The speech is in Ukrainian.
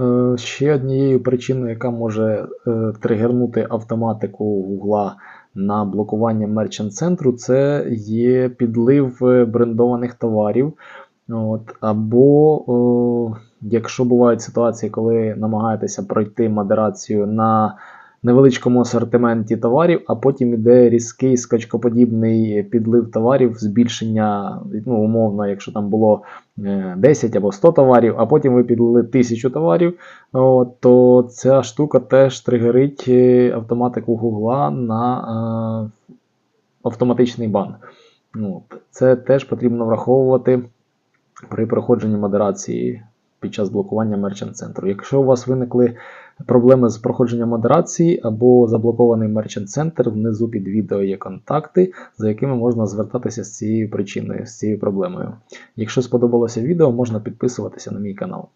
Е, Ще однією причиною, яка може е, тригернути автоматику Google на блокування мерчант центру, це є підлив е, брендованих товарів. От, або о, якщо бувають ситуації, коли намагаєтеся пройти модерацію на невеличкому асортименті товарів, а потім іде різкий скачкоподібний підлив товарів, збільшення, ну, умовно, якщо там було е, 10 або 100 товарів, а потім ви підлили 1000 товарів, то ця штука теж тригерить е, автоматику Google на е, автоматичний бан. Ну. Це теж потрібно враховувати при проходженні модерації під час блокування мерчант центру. Якщо у вас виникли проблеми з проходженням модерації або заблокований мерчант центр, внизу під відео є контакти, за якими можна звертатися з цією причиною, з цією проблемою. Якщо сподобалося відео, можна підписуватися на мій канал.